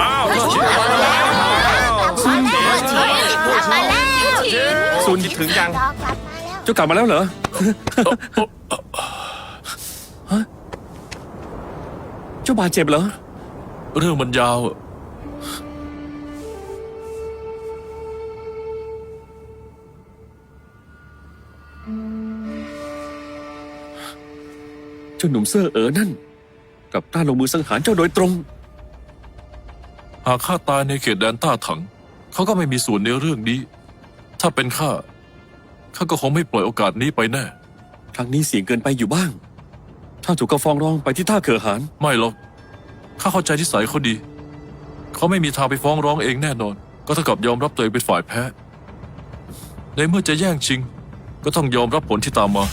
อ้าวพ่อชินมาแล้วมาแล้วชินกลับมาแล้วชินซูนคิดถึงยังรอกลับมาแล้วเจ้ากลับมาแล้วเหรอฮะเจ้าบาดเจ็บเหรอ เรื่องมันยาวอะเจ้าหนุ่มเสื้อเอ๋อนั่นกลับกล้าลงมือสังหารเจ้าโดยตรง หากข้าตายในเขตแดนต้าถัง เขาก็ไม่มีส่วนในเรื่องนี้ ถ้าเป็นข้าข้าก็คงไม่ปล่อยโอกาสนี้ไปแน่ ครั้งนี้เสี่ยงเกินไปอยู่บ้างถ้าถูกกระฟองร้องไปที่ท่าเขือหานไม่หรอกข้าเข้าใจที่สัยเขาดี เขาไม่มีทางไปฟ้องร้องเองแน่นอน ก็เท่ากับยอมรับตัวเองเป็นฝ่ายแพ้ ในเมื่อจะแย่งชิง ก็ต้องยอมรับผลที่ตามมา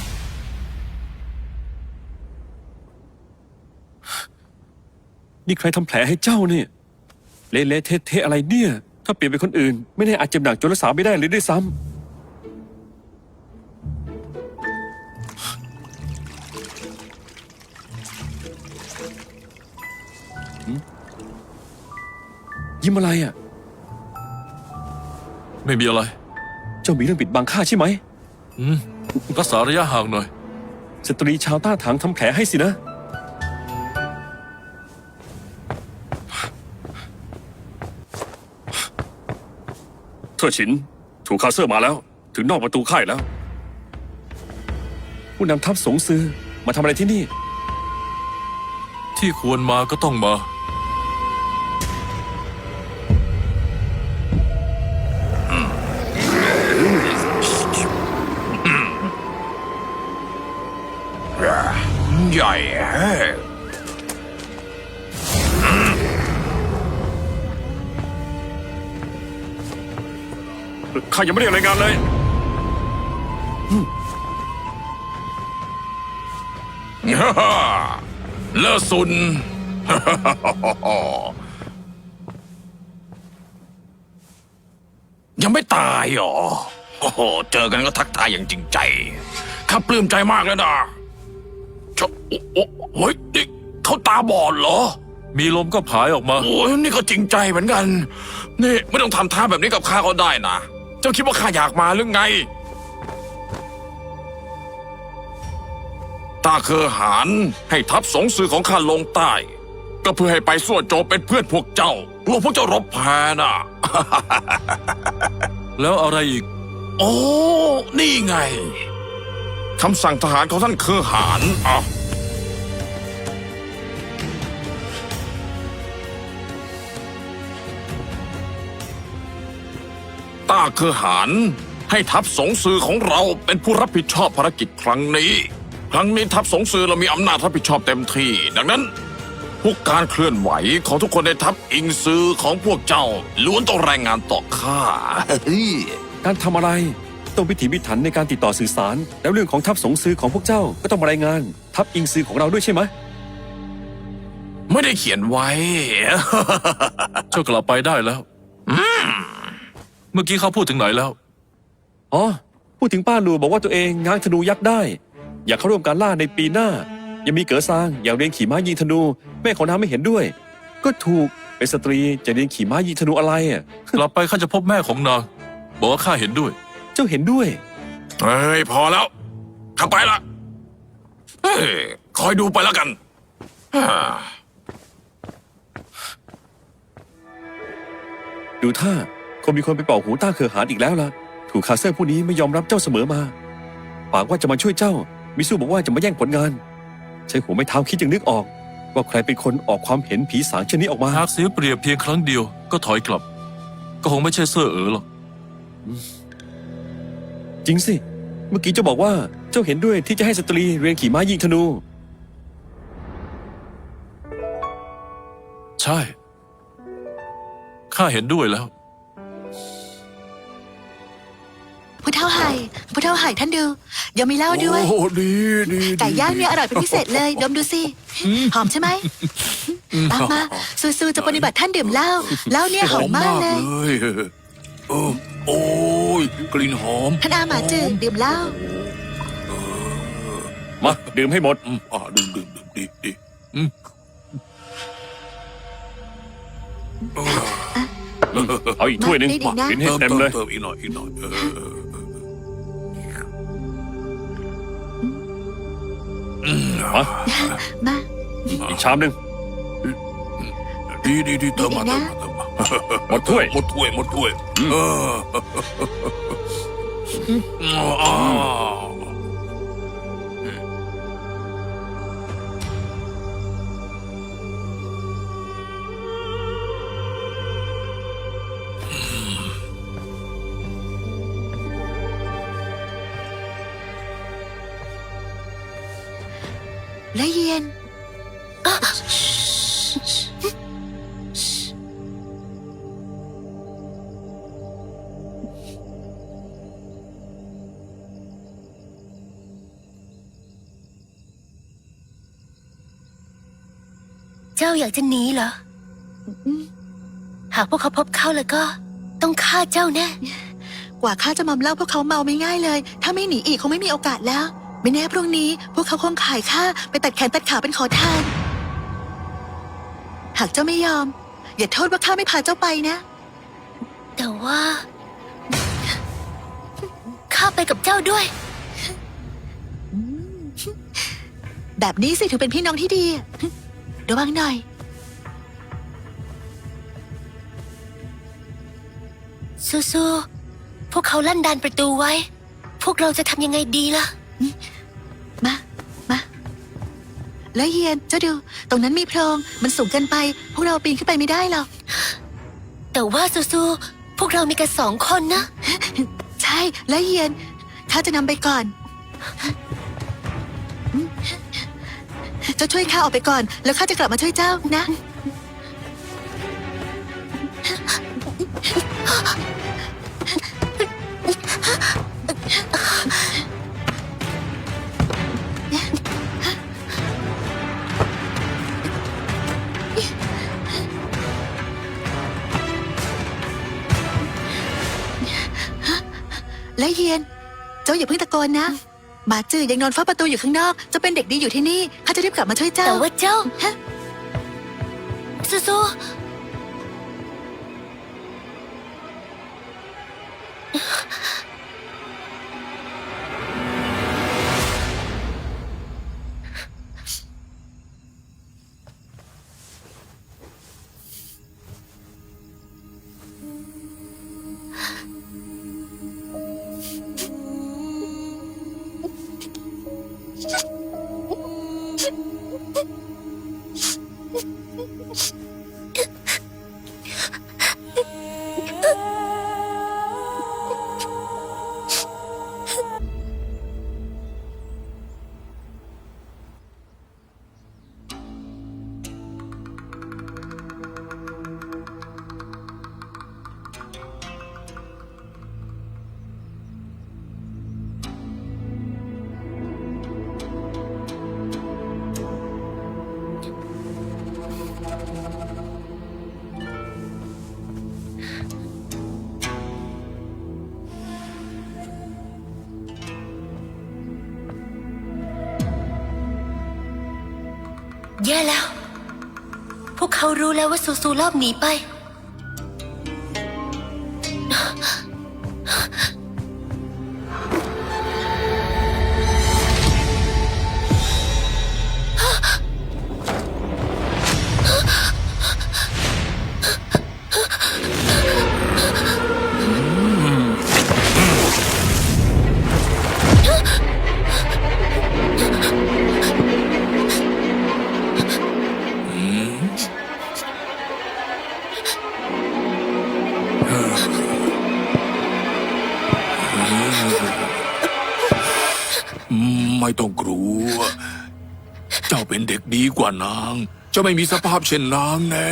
นี่ใครทำแผลให้เจ้าเนี่ย เละๆเทะๆอะไรเนี่ย ถ้าเปลี่ยนเป็นคนอื่น ไม่แน่อาจเจ็บหนักจนรักษาไม่ได้เลยด้วยซ้ำหืมยิ้มอะไรอะ ไม่มีอะไร เจ้ามีเรื่องปิดบังข้าใช่ไหมอืมรักษาระยะห่างหน่อยสตรีชาวต้าถางทำแผลให้สินะ เท่อฉินถูกคาเซอร์มาแล้ว ถึงนอกประตูค่ายแล้ว ผู้นำทัพสงซือมาทำอะไรที่นี่ ที่ควรมาก็ต้องมา ใหญ่แฮะ ข้ายังไม่ได้รายงานเลย ฮ่าฮ่าเลอซุนยังไม่ตายเหรอ โอ้โห เจอกันก็ทักทายอย่างจริงใจ ข้าปลื้มใจมากเลยนะชะโอ้โอ้เฮ้ยนี่เขาตาบอดเหรอ มีลมก็ผายออกมา โอ้ยนี่ก็จริงใจเหมือนกัน นี่ไม่ต้องทำท่าแบบนี้กับข้าก็ได้นะ เจ้าคิดว่าข้าอยากมาหรือไง ตาเคอหานให้ทัพสงสือของข้าลงใต้ ก็เพื่อให้ไปส่วนโจมเป็นเพื่อนพวกเจ้ากลัวพวกเจ้ารบแพ้น่ะ แล้วอะไรอีก โอ้ นี่ไงคำสั่งทหารของท่านเคอหานอะ ต้าเคอหานให้ทัพสงซือของเราเป็นผู้รับผิดชอบภารกิจครั้งนี้ ครั้งนี้ทัพสงซือเรามีอำนาจรับผิดชอบเต็มที่ ดังนั้นพวกการเคลื่อนไหวของทุกคนในทัพอิงซือของพวกเจ้าล้วนต้องรายงานต่อข้าการทำอะไรต้องพิถีพิถันในการติดต่อสื่อสาร แล้วเรื่องของทัพสงซือของพวกเจ้าก็ต้องมารายงาน ทัพอิงซือของเราด้วยใช่ไหมไม่ได้เขียนไว้ เจ้ากลับไปได้แล้ว เมื่อกี้เขาพูดถึงไหนแล้ว อ๋อ พูดถึงป้าหลูบอกว่าตัวเองง้างธนูยักษ์ได้ อยากเข้าร่วมการล่าในปีหน้า ยังมีเก๋อซางอยากเรียนขี่ม้ายิงธนู แม่ของน้าไม่เห็นด้วย ก็ถูกเป็นสตรีจะเรียนขี่ม้ายิงธนูอะไรอะ กลับไปข้าจะพบแม่ของนางบอกว่าข้าเห็นด้วย เจ้าเห็นด้วย เฮ้ย พอแล้วเข้าไปละเฮ้ยคอยดูไปแล้วกันฮ่าดูท่า คงมีคนไปเป่าหูต้าเคอหานอีกแล้วล่ะ ถูกคาเซอร์ผู้นี้ไม่ยอมรับเจ้าเสมอมา ปากว่าจะมาช่วยเจ้า มิสู้บอกว่าจะมาแย่งผลงาน ใช้หัวไม่เท้าคิดจึงนึกออก ว่าใครเป็นคนออกความเห็นผีสางเช่นนี้ออกมา หากเสียเปรียบเพียงครั้งเดียวก็ถอยกลับ ก็คงไม่ใช่เสื้อเอ๋อหรอก จริงสิ เมื่อกี้เจ้าบอกว่าเจ้าเห็นด้วยที่จะให้สตรีเรียนขี่ม้ายิงธนู ใช่ ข้าเห็นด้วยแล้ว ผู้เท่าไห่ผู้เท่าไห่ท่านดูยังมีเหล้าด้วย โอ้ดีดีไก่ย่างเนี่ยอร่อยเป็นพิเศษเลยดมดูสิ หอมใช่ไหมตามมาซูๆจะปฏิบัติท่านดื่มเหล้าเหล้าเนี่ยหอมมากเลยยเออโอ้ยกลิ่นหอมท่านอาหมาจืดดื่มเหล้ามาดื่มให้หมด อืมอ่าดื่มดื่มดื่มดีดีเอ เอาอีกถ้วยหนึ่งได้ดีนะ กินให้เต็มเลย เติมอีกหน่อยอีกหน่อยเออมามาอีกชามหนึ่ง ดีดีดีเติมมาเติมมาเติมมาหมดถ้วยหมดถ้วยหมดถ้วยเอออ่า และเย็นเจ้าอยากจะหนีเหรออืมหากพวกเขาพบเข้าแล้วก็ ต้องฆ่าเจ้าแน่ กว่าข้าจะมอมเหล่าพวกเขาเมาไม่ง่ายเลย ถ้าไม่หนีอีกคงไม่มีโอกาสแล้ว ไม่แน่พรุ่งนี้ พวกเขาคงขายข้าไปตัดแขนตัดขาเป็นขอทาน หากเจ้าไม่ยอม อย่าโทษว่าข้าไม่พาเจ้าไปนะ แต่ว่า ข้าไปกับเจ้าด้วย แบบนี้สิถึงเป็นพี่น้องที่ดีระวังหน่อย สู้ๆพวกเขาลั่นดานประตูไว้ พวกเราจะทำยังไงดีล่ะมามา แล้วเยียนเจ้าดู ตรงนั้นมีโพรง มันสูงเกินไป พวกเราปีนขึ้นไปไม่ได้หรอก แต่ว่าสู้ๆพวกเรามีกันสองคนนะ ใช่ และเยียนข้าจะนำไปก่อน เจ้าช่วยข้าออกไปก่อน แล้วข้าจะกลับมาช่วยเจ้านะ และเยียน เจ้าอย่าเพิ่งตะโกนนะหมาจือยังนอนเฝ้าประตูอยู่ข้างนอกเจะเป็นเด็กดีอยู่ที่นี่ข้าจะรีบกลับมาช่วยเจ้าแต่ว่าเจ้า ฮะสู้ๆ แย่แล้ว พวกเขารู้แล้วว่าซูซูรอบหนีไป ไม่ต้องกลัว เจ้าเป็นเด็กดีกว่านาง จะไม่มีสภาพเช่นนางแน่